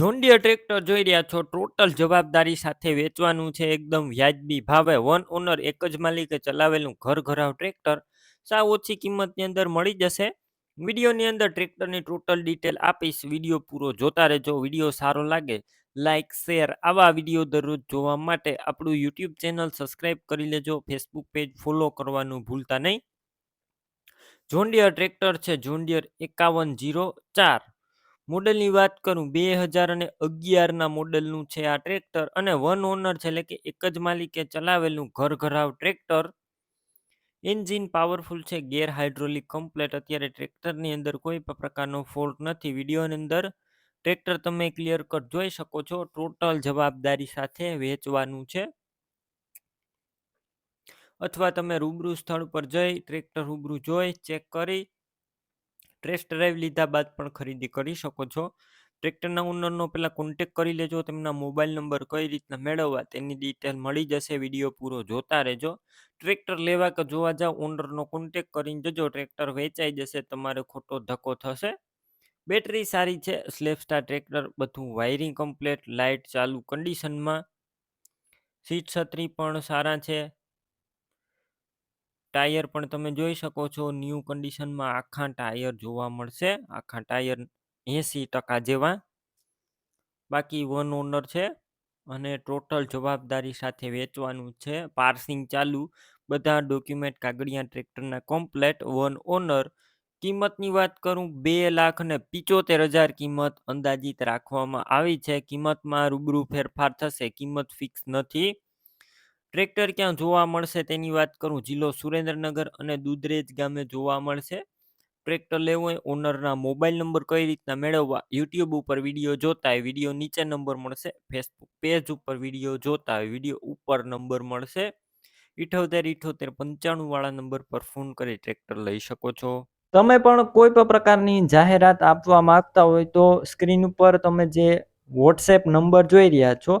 John Deere tractor જોઈ રહ્યા છો. ટોટલ જવાબદારી સાથે વેચવાનું છે. એકદમ વ્યાજબી ભાવે વન ઓનર એક જ માલિકે ચલાવેલું ઘર ઘરાવ ટ્રેક્ટર. સાવ ઓછી કિંમતની અંદર મળી જશે. વિડીયોની અંદર ટ્રેક્ટરની ટોટલ ડિટેલ આપીશ. વીડિયો પૂરો જોતા રહેજો. વીડિયો સારો લાગે લાઇક શેર આવા વીડિયો દરરોજ જોવા માટે આપણું યુટ્યુબ ચેનલ સબસ્ક્રાઈબ કરી લેજો. ફેસબુક પેજ ફોલો કરવાનું ભૂલતા નહીં. જોન્ડિયર ટ્રેક્ટર છે. જોન્ડિયર એકાવન જીરો ચાર. મોડલની વાત કરું, બે હજાર અને અગિયારના મોડલનું છે આ ટ્રેક્ટર અને વન ઓનર છે, એટલે કે એક જ માલિકે ચલાવેલું ઘર ઘરાવ ટ્રેક્ટર. એન્જિન પાવરફુલ છે, ગેર હાઇડ્રોલિક કમ્પ્લેટ, અત્યારે ટ્રેક્ટરની અંદર કોઈ પણ પ્રકારનો ફોલ્ટ નથી. વિડીયોની અંદર ટ્રેક્ટર તમે ક્લિયર કટ જોઈ શકો છો, ટોટલ જવાબદારી સાથે વેચવાનું છે. અથવા તમે રૂબરૂ સ્થળ પર જઈ ટ્રેક્ટર રૂબરૂ જોઈ, ચેક કરી ટેસ્ટ ડ્રાઈવ લીધા બાદ પણ ખરીદી કરી શકો છો. ટ્રેક્ટરના ઓનરનો પહેલાં કોન્ટેક કરી લેજો, તેમના મોબાઈલ નંબર કઈ રીતના મેળવવા તેની ડિટેલ મળી જશે વીડિયો પૂરો જોતા રહેજો. ટ્રેક્ટર લેવા કે જોવા જાવ, ઓનરનો કોન્ટેક કરીને જજો, ટ્રેક્ટર વેચાઈ જશે, તમારે ખોટો ધક્કો થશે. બેટરી સારી છે સ્લેપસ્ટાર ટ્રેક્ટર, બધું વાયરિંગ કમ્પ્લેટ લાઇટ ચાલુ કન્ડિશનમાં સીટ છત્રી પણ સારા છે. ટાયર પણ તમે જોઈ શકો છો, ન્યૂ કન્ડિશનમાં આખા ટાયર જોવા મળશે, આખા ટાયર એંસી ટકા જેવા. બાકી વન ઓનર છે અને ટોટલ જવાબદારી સાથે વેચવાનું છે, પાર્સિંગ ચાલુ. બધા ડોક્યુમેન્ટ કાગળિયા ટ્રેક્ટરના કોમ્પ્લેટ, વન ઓનર. કિંમતની વાત કરું, બે લાખ ને પિચોતેર હજાર કિંમત અંદાજિત રાખવામાં આવી છે. કિંમતમાં રૂબરૂ ફેરફાર થશે, કિંમત ફિક્સ નથી. ટ્રેક્ટર ક્યાં જોવા મળશે તેની વાત કરું? જિલ્લો સુરેન્દ્રનગર અને દુધરેજ ગામે જોવા મળશે. ટ્રેક્ટર લેવું હોય ઓનરના મોબાઈલ નંબર કઈ રીતના મેળવવા? યુટ્યુબ ઉપર વીડિયો જોતા હોય વીડિયો નીચે નંબર મળશે. ફેસબુક પેજ ઉપર વીડિયો જોતા હોય વીડિયો ઉપર નંબર મળશે. ઇઠોતેર ઇઠોતેર, પંચાણું વાળા નંબર પર ફોન કરી ટ્રેક્ટર લઈ શકો છો. તમે પણ કોઈ પણ પ્રકારની જાહેરાત આપવા માંગતા હોય તો સ્ક્રીન ઉપર તમે જે વોટ્સએપ નંબર જોઈ રહ્યા છો